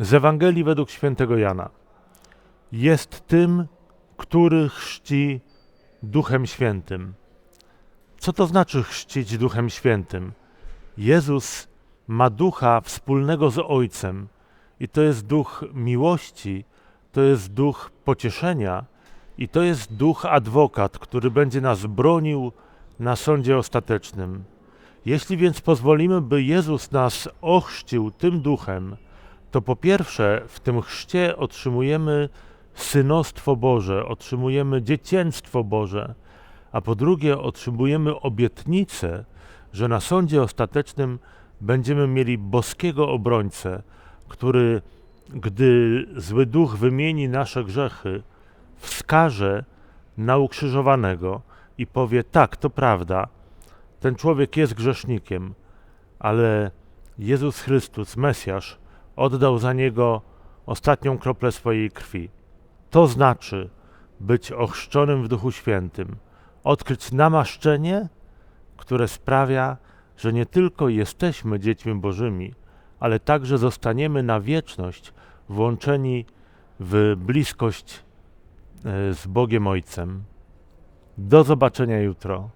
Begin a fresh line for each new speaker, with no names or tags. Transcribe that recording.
Z Ewangelii według świętego Jana. Jest tym, który chrzci Duchem Świętym. Co to znaczy chrzcić Duchem Świętym? Jezus ma ducha wspólnego z Ojcem i to jest duch miłości, to jest duch pocieszenia i to jest duch adwokat, który będzie nas bronił na sądzie ostatecznym. Jeśli więc pozwolimy, by Jezus nas ochrzcił tym duchem, to po pierwsze w tym chrzcie otrzymujemy synostwo Boże, otrzymujemy dziecięctwo Boże, a po drugie otrzymujemy obietnicę, że na sądzie ostatecznym będziemy mieli boskiego obrońcę, który, gdy zły duch wymieni nasze grzechy, wskaże na ukrzyżowanego i powie: Tak, to prawda, ten człowiek jest grzesznikiem, ale Jezus Chrystus, Mesjasz, oddał za niego ostatnią kroplę swojej krwi. To znaczy być ochrzczonym w Duchu Świętym, odkryć namaszczenie, które sprawia, że nie tylko jesteśmy dziećmi Bożymi, ale także zostaniemy na wieczność włączeni w bliskość e, z Bogiem Ojcem. Do zobaczenia jutro.